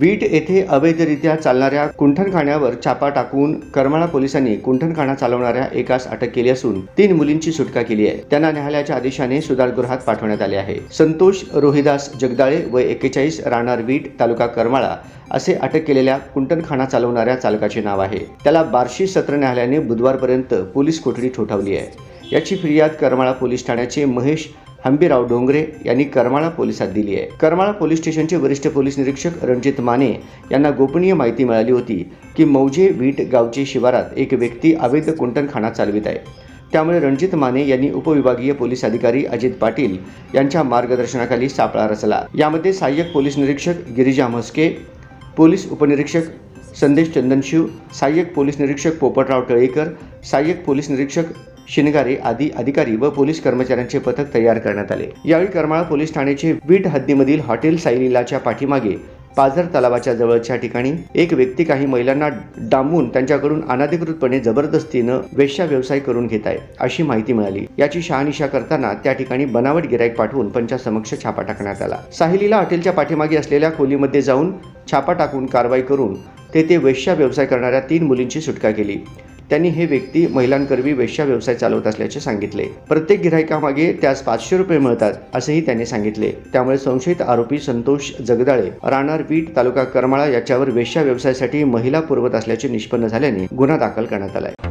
Bit येथे अवैधरित्या चालणाऱ्या कुंठणखाण्यावर छापा टाकून करमाळा पोलिसांनी कुंठणखाना चालवणाऱ्या एकास अटक केली असून तीन मुलींची सुटका केली आहे. त्यांना न्यायालयाच्या आदेशाने सुधारगृहात पाठवण्यात आले आहे. संतोष रोहिदास जगदाळे व एक्केचाळीस राहणार बीट तालुका करमाळा असे अटक केलेल्या कुंटणखाना चालवणाऱ्या चालकाचे नाव आहे. त्याला बार्शी सत्र न्यायालयाने बुधवारपर्यंत पोलीस कोठडी ठोठावली आहे. याची फिर्याद करमाळा पोलीस ठाण्याचे महेश हंबीराव डोंगरे यांनी करमाळा पोलिसात दिली आहे. करमाळा पोलीस स्टेशनचे वरिष्ठ पोलीस निरीक्षक रणजित माने यांना गोपनीय माहिती मिळाली होती की मौजे वीट गावचे शिवारात एक व्यक्ती अवैध कुंटणखाना चालवित आहे. त्यामुळे रणजित माने यांनी उपविभागीय पोलीस अधिकारी अजित पाटील यांच्या मार्गदर्शनाखाली सापळा रचला. यामध्ये सहाय्यक पोलीस निरीक्षक गिरिजा म्हस्के पोलीस उपनिरीक्षक संदेश चंदनशिव सहाय्यक पोलीस निरीक्षक पोपटराव टळेकर सहाय्यक पोलीस निरीक्षक शिनगारे आदी अधिकारी व पोलीस कर्मचाऱ्यांचे पथक तयार करण्यात आले. यावेळी करमाळा पोलीस ठाण्याचे बीट हद्दीमधील हॉटेल साईलीलाच्या पाठीमागे पाझर तलावाच्या जवळच्या ठिकाणी एक व्यक्ती काही महिलांना डांबून त्यांच्याकडून अनधिकृतपणे जबरदस्तीनं वेश्या व्यवसाय करून घेत आहे अशी माहिती मिळाली. याची शहानिशा करताना त्या ठिकाणी बनावट गिराईक पाठवून पंचासमक्ष छापा टाकण्यात आला. साहिलीला हॉटेलच्या पाठीमागे असलेल्या खोलीमध्ये जाऊन छापा टाकून कारवाई करून तेथे वेश्या व्यवसाय करणाऱ्या तीन मुलींची सुटका केली. त्यांनी हे व्यक्ती महिलांकरवी वेश्या व्यवसाय चालवत असल्याचे सांगितले. प्रत्येक गिरायकामागे त्यास पाचशे रुपये मिळतात असेही त्यांनी सांगितले. त्यामुळे संशयित आरोपी संतोष जगदाळे राहणार बीट तालुका करमाळा याच्यावर वेश्या व्यवसायासाठी महिला पुरवत असल्याचे निष्पन्न झाल्याने गुन्हा दाखल करण्यात आलाय.